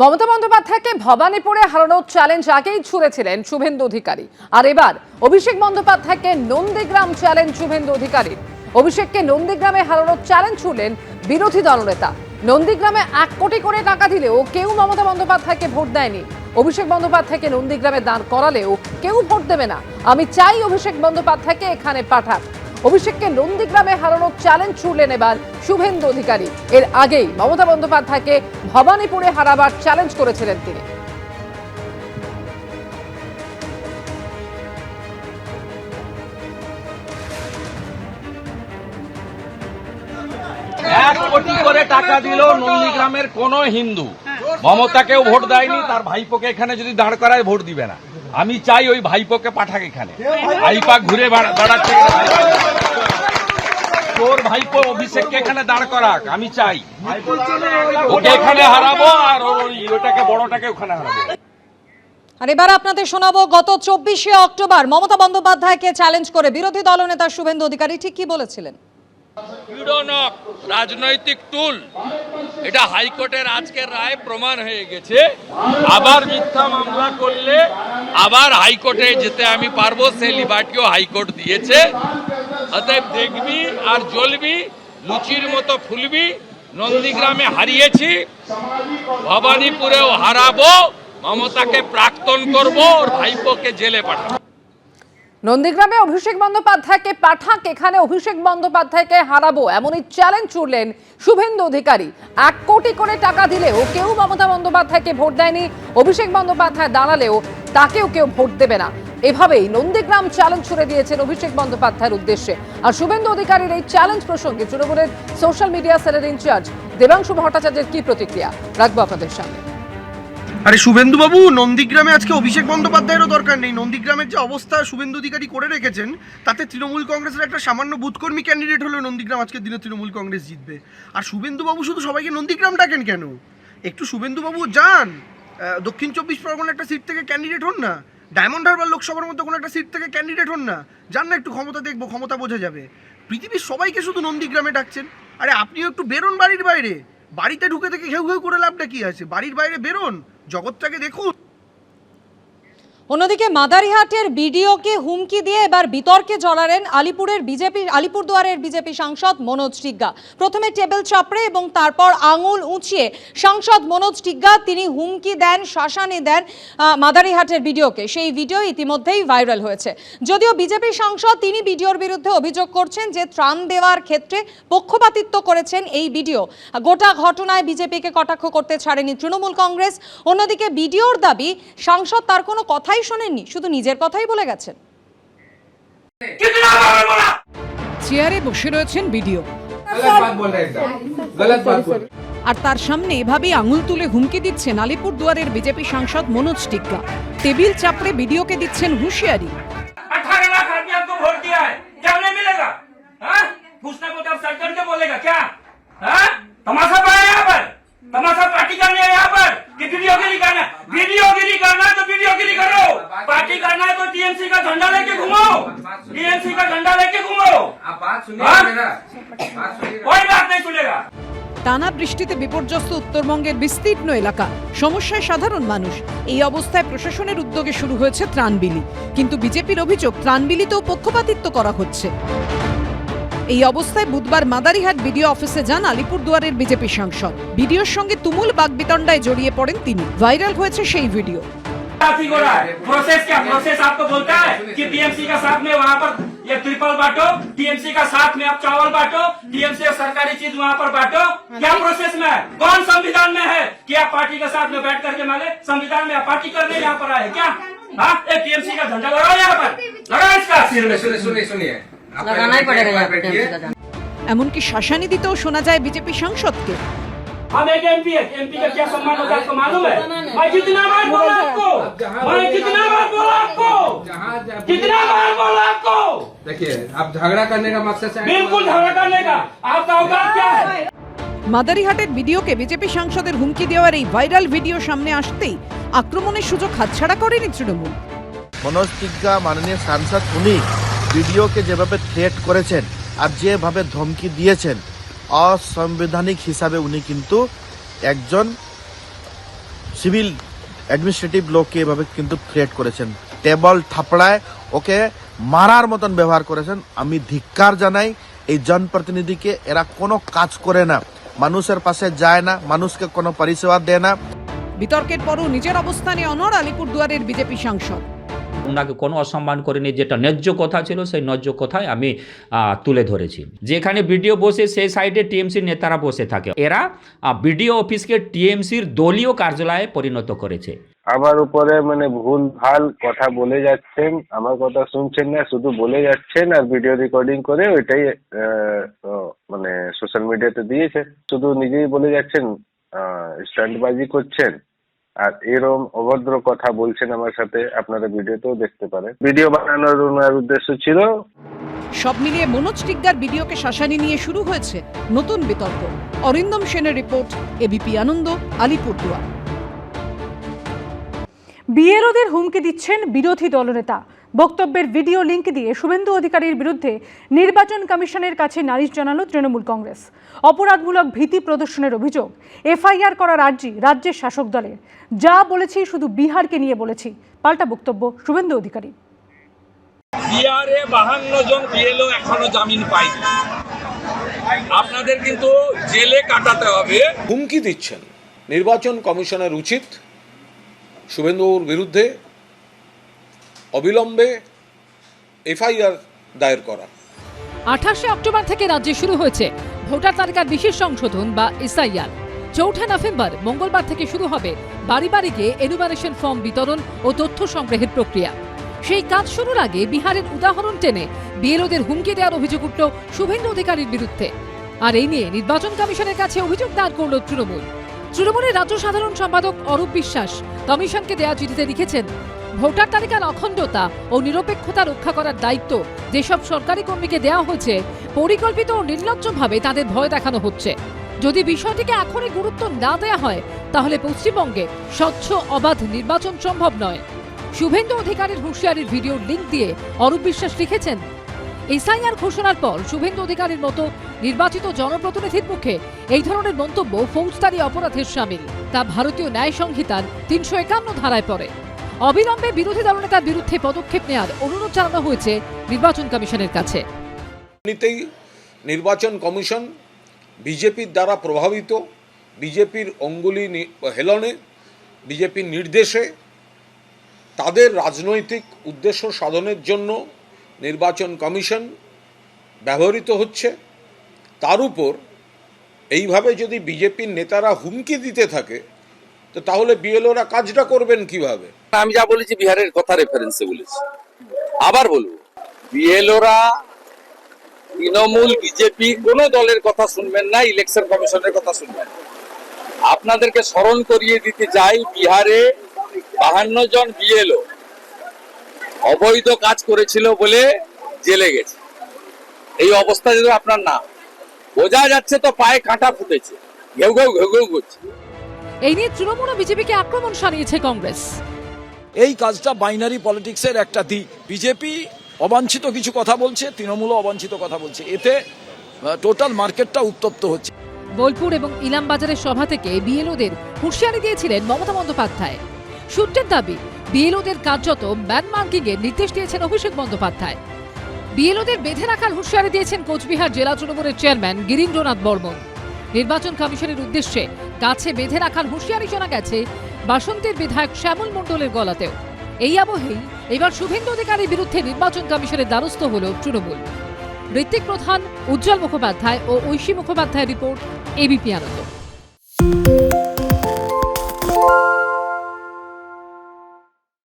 মমতা বন্দ্যোপাধ্যায়কে ভবানীপুরে হারানোর চ্যালেঞ্জ আগেই ছুড়েছিলেন শুভেন্দু অধিকারী। আর এবার অভিষেক বন্দ্যোপাধ্যায়কে নন্দীগ্রাম চ্যালেঞ্জ শুভেন্দু অধিকারীর। অভিষেককে নন্দীগ্রামে হারানোর চ্যালেঞ্জ ছুড়লেন বিরোধী দলনেতা। নন্দীগ্রামে এক কোটি করে টাকা দিলেও কেউ মমতা বন্দ্যোপাধ্যায়কে ভোট দেয়নি। অভিষেক বন্দ্যোপাধ্যায়কে নন্দীগ্রামে দাঁড় করালেও কেউ ভোট দেবে না। আমি চাই অভিষেক বন্দ্যোপাধ্যায়কে এখানে পাঠাক। অভিষেককে নন্দীগ্রামে হারানোর চ্যালেঞ্জ ছুড়লেন এবার শুভেন্দু অধিকারী। এর আগেই মমতা বন্দ্যোপাধ্যায়কে ভবানীপুরে হারাবার চ্যালেঞ্জ করেছিলেন তিনি। কোন হিন্দু। মমতাকেও ভোট দেয়নি, তার ভাইপোকে এখানে যদি দাঁড় করায় ভোট দিবে না। আমি চাই ওই ভাইপোকে পাঠাক এখানে। ভাইপা ঘুরে বেড়া- বেড়াচ্ছে তোর ভাইপো অভিষেককে এখানে দাঁড় করাক আমি চাই। ওকে এখানে হারাবো আর ওই ওটাকে বড়টাকে ওখানে হারাবো। আর এবার আপনাদের শোনাবো গত চব্বিশে অক্টোবর মমতা বন্দ্যোপাধ্যায়কে চ্যালেঞ্জ করে বিরোধী দলনেতা শুভেন্দু অধিকারী ঠিক কি বলেছিলেন? পীড়নক রাজনৈতিক টুল এটা হাইকোর্টের আজকের রায় প্রমাণ হয়ে গেছে। আবার মিথ্যা মামলা করলে আবার হাইকোর্টে যেতে আমি পারব, সে লিবার্টিও হাইকোর্ট দিয়েছে। অতএব দেখবি আর জ্বলবি, লুচির মতো ফুলবি, নন্দীগ্রামে হারিয়েছি, ভবানীপুরেও হারাবো, মমতাকে প্রাক্তন করব, ওর ভাইপোকে জেলে পাঠাবো। নন্দীগ্রামে অভিষেক বন্দ্যোপাধ্যায়কে পাঠাক, এখানে অভিষেক বন্দ্যোপাধ্যায়কে হারাবো, এমনই চ্যালেঞ্জ ছুড়লেন শুভেন্দু অধিকারী। এক কোটি করে টাকা দিলেও কেউ মমতা বন্দ্যোপাধ্যায়কে ভোট দেয়নি, অভিষেক বন্দ্যোপাধ্যায় দাঁড়ালেও তাকেও কেউ ভোট দেবে না। এভাবেই নন্দীগ্রাম চ্যালেঞ্জ ছুড়ে দিয়েছেন অভিষেক বন্দ্যোপাধ্যায়ের উদ্দেশ্যে। আর শুভেন্দু অধিকারীর এই চ্যালেঞ্জ প্রসঙ্গে তৃণমূলের সোশ্যাল মিডিয়া সেলের ইনচার্জ দেবাংশু ভট্টাচার্যের কি প্রতিক্রিয়া? রাখব আপনাদের সামনে। আরে শুভেন্দু বাবু, নন্দীগ্রামে আজকে অভিষেক বন্দ্যোপাধ্যায়েরও দরকার নেই। নন্দীগ্রামের যে অবস্থা শুভেন্দু অধিকারী করে রেখেছেন, তাতে তৃণমূল কংগ্রেসের একটা সামান্য বুথকর্মী ক্যান্ডিডেট হলেও নন্দীগ্রাম আজকের দিনে তৃণমূল কংগ্রেস জিতবে। আর শুভেন্দু বাবু শুধু সবাইকে নন্দীগ্রাম ডাকেন কেন? একটু শুভেন্দু বাবু যান। দক্ষিণ চব্বিশ পরগনার একটা সিট থেকে ক্যান্ডিডেট হন না। ডায়মন্ড হারবার লোকসভার মধ্যে কোনো একটা সিট থেকে ক্যান্ডিডেট হন না। যান না একটু ক্ষমতা দেখব, ক্ষমতা বোঝা যাবে। পৃথিবীর সবাইকে শুধু নন্দীগ্রামে ডাকছেন। আরে আপনিও একটু বেরোন বাড়ির বাইরে। বাড়িতে ঢুকে থেকে ঘেউ ঘেউ করে লাভটা কি আছে? বাড়ির বাইরে বেরোন, জগৎটাকে দেখুন। অন্যদিকে মাদারিহাটের বিডিওকে হুমকি দিয়ে এবার বিতর্কে জড়ালেন আলিপুরের বিজেপি, আলিপুরদুয়ারের বিজেপি সাংসদ মনোজ টিগ্গা। প্রথমে টেবিল চাপড়ে এবং তারপর আঙুল উঁচিয়ে সাংসদ মনোজ টিগ্গা তিনি হুমকি দেন, শাসানি দেন মাদারিহাটের ভিডিওকে সেই ভিডিও ইতিমধ্যেই ভাইরাল হয়েছে। যদিও বিজেপি সাংসদ তিনি ভিডিওর বিরুদ্ধে অভিযোগ করছেন যে ত্রাণ দেওয়ার ক্ষেত্রে পক্ষপাতিত্ব করেছেন এই ভিডিও গোটা ঘটনায় বিজেপিকে কটাক্ষ করতে ছাড়েনি তৃণমূল কংগ্রেস। অন্যদিকে ভিডিওর দাবি, সাংসদ তার কোনো কথাই শোনেননি, শুধু নিজের কথাই বলে গেছেন। চেয়ারে বসে রয়েছেন ভিডিও আর তার সামনে এভাবেই আঙুল তুলে হুমকি দিচ্ছেন আলিপুর দুয়ারের বিজেপি সাংসদ মনোজ টিকা টেবিল চাপড়ে ভিডিওকে দিচ্ছেন হুঁশিয়ারি। টানা বৃষ্টিতে বিপর্যস্ত উত্তরবঙ্গের বিস্তীর্ণ এলাকা সমস্যায় সাধারণ মানুষ এই অবস্থায় প্রশাসনের উদ্যোগে শুরু হয়েছে ত্রাণ বিলি কিন্তু বিজেপির অভিযোগ ত্রাণ বিলিতেও পক্ষপাতিত্ব করা হচ্ছে এই অবস্থায় বুধবার মাদারিহাট বিডিও অফিসে যান আলিপুরদুয়ারের বিজেপি সাংসদ ভিডিওর সঙ্গে তুমুল বাগবিতণ্ডায় জড়িয়ে পড়েন তিনি ভাইরাল হয়েছে সেই ভিডিও साथी हो रहा है प्रोसेस क्या प्रोसेस आपको बोलता है कि टीएमसी का साथ में वहाँ पर ये ट्रिपल बांटो टीएमसी का साथ में आप चावल बांटो टीएमसी का सरकारी चीज वहाँ पर बांटो क्या प्रोसेस में है कौन संविधान में है कि आप पार्टी के साथ में बैठ करके माले संविधान में आप पार्टी करने यहाँ पर आए क्या हाँ टीएमसी का झंडा लगाओ यहाँ पर लगाओ इसका सिर में सुनिए सुनिए सुनिए आप लगाना ही पड़ेगा यहाँ पे बैठिए। टीएमसी का झंडा এমনকি শাসানি দিতেও শোনা যায় বিজেপি সাংসদকে हम एक एमपी है एमपी का क्या सम्मान होता है आपको मालूम है मैं कितना बार बोला आपको मैं कितना बार बोला आपको जहाँ जहाँ- कितना बार बोला आपको देखिए आप झगड़ा करने का मकसद से आए तो- बिल्कुल झगड़ा करने का आपका औकात क्या है মাদারিহাটের ভিডিওকে বিজেপি সাংসদের হুমকি দেওয়ার এই ভাইরাল ভিডিও সামনে আসতেই আক্রমণের সুযোগ হাতছাড়া করেনি তৃণমূল মনোজ টিগ্গা মাননীয় সাংসদ উনি ভিডিওকে যেভাবে থ্রেট করেছেন আর যেভাবে ধমকি দিয়েছেন অসাংবিধানিক হিসাবে উনি কিন্তু একজন সিভিল অ্যাডমিনিস্ট্রেটিভ লোককে এভাবে কিন্তু থ্রেট করেছেন। টেবল থাপড়ায় ওকে মারার মতন ব্যবহার করেছেন। আমি ধিক্কার জানাই, এই জনপ্রতিনিধিকে এরা কোনো কাজ করে না। মানুষের পাশে যায় না, মানুষকে কোনো পরিষেবা দেয় না। বিতর্কের পরও নিজের অবস্থানে অনর আলিপুরদুয়ারের বিজেপি সাংসদ। ওনাকে কোনো অসম্মান করেনি, যেটা ন্যায্য কথা ছিল, সেই ন্যায্য কথাই আমি তুলে ধরেছি। যেখানে বিডিও বসে, সেই সাইডে টিএমসির নেতারা বসে থাকে। এরা বিডিও অফিসকে টিএমসির দলীয় কার্যালয়ে পরিণত করেছে। আমার উপরে মানে ভুল, ভালো কথা বলে যাচ্ছেন, আমার কথা শুনছেন না, শুধু বলে যাচ্ছেন আর ভিডিও রেকর্ডিং করে ওইটাই মানে সোশ্যাল মিডিয়াতে দিয়েছে। শুধু নিজেই বলে যাচ্ছেন স্ট্যান্ডবাজি করছেন আর এরম অভদ্র কথা বলছেন আমার সাথে, আপনারা ভিডিওতেও দেখতে পারেন। ভিডিও বানানোর ওনার উদ্দেশ্য ছিল, সব মিলিয়ে মনোজ টিকদার ভিডিওকে শাসানি নিয়ে শুরু হয়েছে নতুন বিতর্ক। অরিন্দম সেনের রিপোর্ট এবিপি আনন্দ আলিপুরদুয়ার বিএলওদের হুমকি দিচ্ছেন বিরোধী দলনেতা। বক্তব্যের ভিডিও লিংক দিয়ে শুভেন্দু অধিকারীর বিরুদ্ধে নির্বাচন কমিশনের কাছে নালিশ জানালো তৃণমূল কংগ্রেস। অপরাধমূলক ভীতি প্রদর্শনের অভিযোগ এফআইআর করার আর্জি রাজ্যের শাসক দলের। যা বলেছি শুধু বিহারকে নিয়ে বলেছি। পাল্টা বক্তব্য শুভেন্দু অধিকারী। বিহারে বাহান্ন জন বিএলও এখনও জামিন পায়নি। আপনাদের কিন্তু জেলে কাটাতে হবে। হুমকি দিচ্ছেন। নির্বাচন কমিশনের উচিত শুভেন্দুর বিরুদ্ধে অবিলম্বে এফআইআর দায়ের করা। আঠাশে অক্টোবর থেকে রাজ্যে শুরু হয়েছে ভোটার তালিকার বিশেষ সংশোধন বা এসআইআর। চৌঠা নভেম্বর, মঙ্গলবার থেকে শুরু হবে বাড়ি বাড়ি গিয়ে এনুমারেশন ফর্ম বিতরণ ও তথ্য সংগ্রহের প্রক্রিয়া। সেই কাজ শুরুর আগে বিহারের উদাহরণ টেনে বিএলওদের হুমকি দেওয়ার অভিযোগ উঠল শুভেন্দু অধিকারীর বিরুদ্ধে। আর এই নিয়ে নির্বাচন কমিশনের কাছে অভিযোগ দায়ের করল তৃণমূল। তৃণমূলের রাজ্য সাধারণ সম্পাদক অরূপ বিশ্বাস কমিশনকে দেওয়া চিঠিতে লিখেছেন ভোটার তালিকার অখণ্ডতা ও নিরপেক্ষতা রক্ষা করার দায়িত্ব যেসব সরকারি কর্মীকে দেওয়া হয়েছে, পরিকল্পিত ও নির্লজ্জভাবে তাদের ভয় দেখানো হচ্ছে। যদি বিষয়টিকে এখনই গুরুত্ব না দেওয়া হয়, তাহলে পশ্চিমবঙ্গে স্বচ্ছ, অবাধ নির্বাচন সম্ভব নয়। শুভেন্দু অধিকারীর হুঁশিয়ারির ভিডিও লিঙ্ক দিয়ে অরূপ বিশ্বাস লিখেছেন, এসআইআর ঘোষণার পর শুভেন্দু অধিকারীর মতো নির্বাচিত জনপ্রতিনিধির পক্ষে এই ধরনের মন্তব্য ফৌজদারি অপরাধের সামিল। তা ভারতীয় ন্যায় সংহিতার তিনশো একান্ন ধারায় পড়ে। অবিলম্বে বিরোধী দলনেতার বিরুদ্ধে পদক্ষেপ নেওয়ার অনুরোধ জানানো হয়েছে নির্বাচন কমিশনের কাছে। এমনিতেই নির্বাচন কমিশন বিজেপির দ্বারা প্রভাবিত, বিজেপির অঙ্গুলি হেলনে, বিজেপির নির্দেশে তাদের রাজনৈতিক উদ্দেশ্য সাধনের জন্য নির্বাচন কমিশন ব্যবহৃত হচ্ছে। তার উপর এইভাবে যদি বিজেপির নেতারা হুমকি দিতে থাকে, তো তাহলে বিএলওরা কাজটা করবেন কীভাবে? আমি যা বলেছি বিহারের কথা রেফারেন্সে বলেছি। আবার বলব, বিএলওরা তৃণমূল, বিজেপি কোন দলের কথা শুনবেন না ইলেকশন কমিশনের কথা শুনবেন আপনাদেরকে স্মরণ করিয়ে দিতে চাই, বিহারে বাহান্ন জন বিএলও অবৈধ কাজ করেছিল বলে জেলে গেছে। এই অবস্থা যদি আপনার না বোঝা যাচ্ছে তো পায়ে কাঁটা ফুটেছে, ঘেউ ঘেউ ঘেউ ঘেউ করছে এই নিয়ে তৃণমূল বিজেপিকে আক্রমণ সানিয়েছে কংগ্রেস। এই কাজটা বাইনারি পলিটিক্সের একটা দিক। বিজেপি অবাঞ্ছিত কিছু কথা বলছে, তৃণমূলও অবাঞ্ছিত কথা বলছে। এতে টোটাল মার্কেটটা উত্তপ্ত হচ্ছে। বোলপুর এবং ইলামবাজারের সভা থেকে বিএলওদের হুঁশিয়ারি দিয়েছিলেন মমতা বন্দ্যোপাধ্যায়। সূত্রের দাবি, বিএলওদের কার্যত ম্যান এর নির্দেশ দিয়েছেন অভিষেক বন্দ্যোপাধ্যায়। বিএলওদের বেঁধে রাখার হুঁশিয়ারি দিয়েছেন কোচবিহার জেলা তৃণমূলের চেয়ারম্যান গিরীন্দ্রনাথ বর্মন। নির্বাচন কমিশনের উদ্দেশ্যে কাছে বেঁধে রাখার হুঁশিয়ারি শোনা গেছে বাসন্তীর বিধায়ক শ্যামল মণ্ডলের গলাতেও। এই আবহেই এবার শুভেন্দু অধিকারীর বিরুদ্ধে নির্বাচন কমিশনের দ্বারস্থ হল তৃণমূল। ঋত্বিক প্রধান, উজ্জ্বল মুখোপাধ্যায় ও ঐশী মুখোপাধ্যায়ের রিপোর্ট এবিপি আনন্দ।